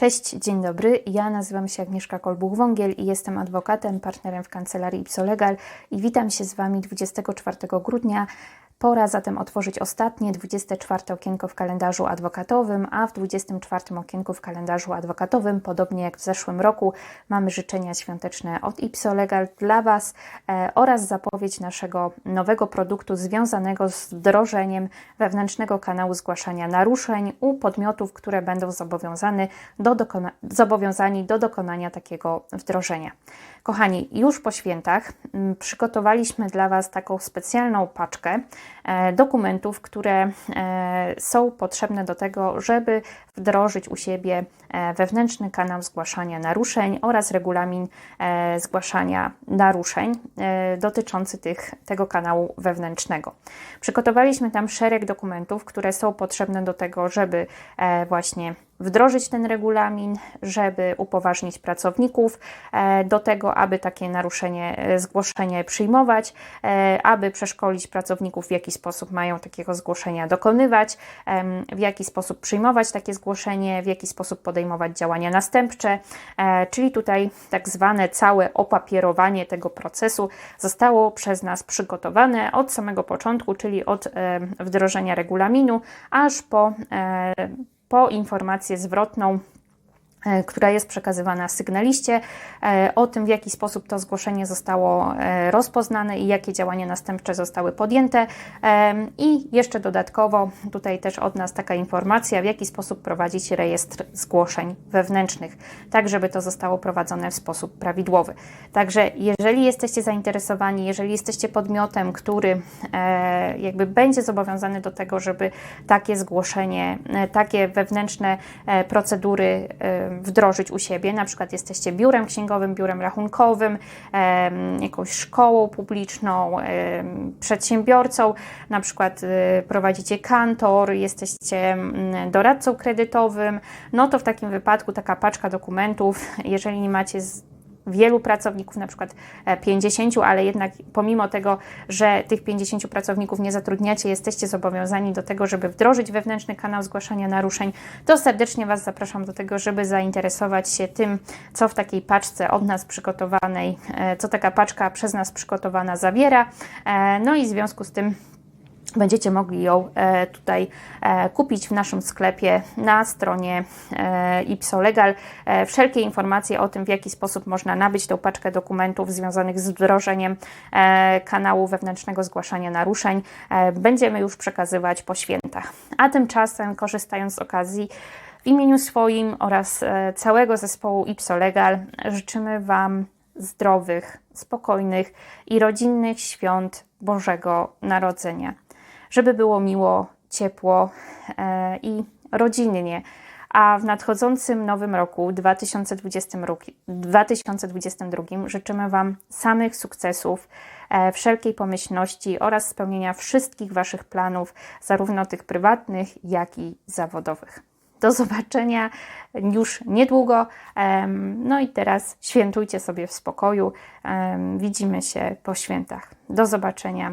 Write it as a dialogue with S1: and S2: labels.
S1: Cześć, dzień dobry. Ja nazywam się Agnieszka Kolbuch-Wągiel i jestem adwokatem, partnerem w kancelarii Ipsolegal i witam się z Wami 24 grudnia. Pora zatem otworzyć ostatnie 24 okienko w kalendarzu adwokatowym, a w 24 okienku w kalendarzu adwokatowym, podobnie jak w zeszłym roku, mamy życzenia świąteczne od Ipsolegal dla Was e, oraz zapowiedź naszego nowego produktu związanego z wdrożeniem wewnętrznego kanału zgłaszania naruszeń u podmiotów, które będą zobowiązane do dokona- zobowiązani do dokonania takiego wdrożenia. Kochani, już po świętach mm, przygotowaliśmy dla Was taką specjalną paczkę dokumentów, które e, są potrzebne do tego, żeby wdrożyć u siebie e, wewnętrzny kanał zgłaszania naruszeń oraz regulamin e, zgłaszania naruszeń e, dotyczący tych, tego kanału wewnętrznego. Przygotowaliśmy tam szereg dokumentów, które są potrzebne do tego, żeby e, właśnie wdrożyć ten regulamin, żeby upoważnić pracowników e, do tego, aby takie naruszenie, e, zgłoszenie przyjmować, e, aby przeszkolić pracowników, w jaki sposób mają takiego zgłoszenia dokonywać, w jaki sposób przyjmować takie zgłoszenie, w jaki sposób podejmować działania następcze, czyli tutaj tak zwane całe opapierowanie tego procesu zostało przez nas przygotowane od samego początku, czyli od wdrożenia regulaminu, aż po po informację zwrotną, która jest przekazywana sygnaliście e, o tym, w jaki sposób to zgłoszenie zostało e, rozpoznane i jakie działania następcze zostały podjęte. I jeszcze dodatkowo tutaj też od nas taka informacja, w jaki sposób prowadzić rejestr zgłoszeń wewnętrznych, tak żeby to zostało prowadzone w sposób prawidłowy. Także jeżeli jesteście zainteresowani, jeżeli jesteście podmiotem, który e, jakby będzie zobowiązany do tego, żeby takie zgłoszenie, e, takie wewnętrzne e, procedury e, wdrożyć u siebie, na przykład jesteście biurem księgowym, biurem rachunkowym, jakąś szkołą publiczną, przedsiębiorcą, na przykład e, prowadzicie kantor, jesteście mm, doradcą kredytowym, no to w takim wypadku taka paczka dokumentów, jeżeli nie macie wielu pracowników, na przykład e, 50, ale jednak pomimo tego, że tych 50 pracowników nie zatrudniacie, jesteście zobowiązani do tego, żeby wdrożyć wewnętrzny kanał zgłaszania naruszeń, to serdecznie Was zapraszam do tego, żeby zainteresować się tym, co w takiej paczce od nas przygotowanej, e, co taka paczka przez nas przygotowana zawiera. E, No i w związku z tym Będziecie mogli ją e, tutaj e, kupić w naszym sklepie na stronie e, Ipsolegal. Wszelkie informacje o tym, w jaki sposób można nabyć tą paczkę dokumentów związanych z wdrożeniem kanału wewnętrznego zgłaszania naruszeń, będziemy już przekazywać po świętach. A tymczasem, korzystając z okazji, w imieniu swoim oraz całego zespołu Ipsolegal życzymy Wam zdrowych, spokojnych i rodzinnych świąt Bożego Narodzenia żeby było miło, ciepło e, i rodzinnie. A w nadchodzącym nowym roku 2020 roku, 2022 życzymy Wam samych sukcesów, e, wszelkiej pomyślności oraz spełnienia wszystkich Waszych planów, zarówno tych prywatnych, jak i zawodowych. Do zobaczenia już niedługo. No i teraz świętujcie sobie w spokoju. Widzimy się po świętach. Do zobaczenia.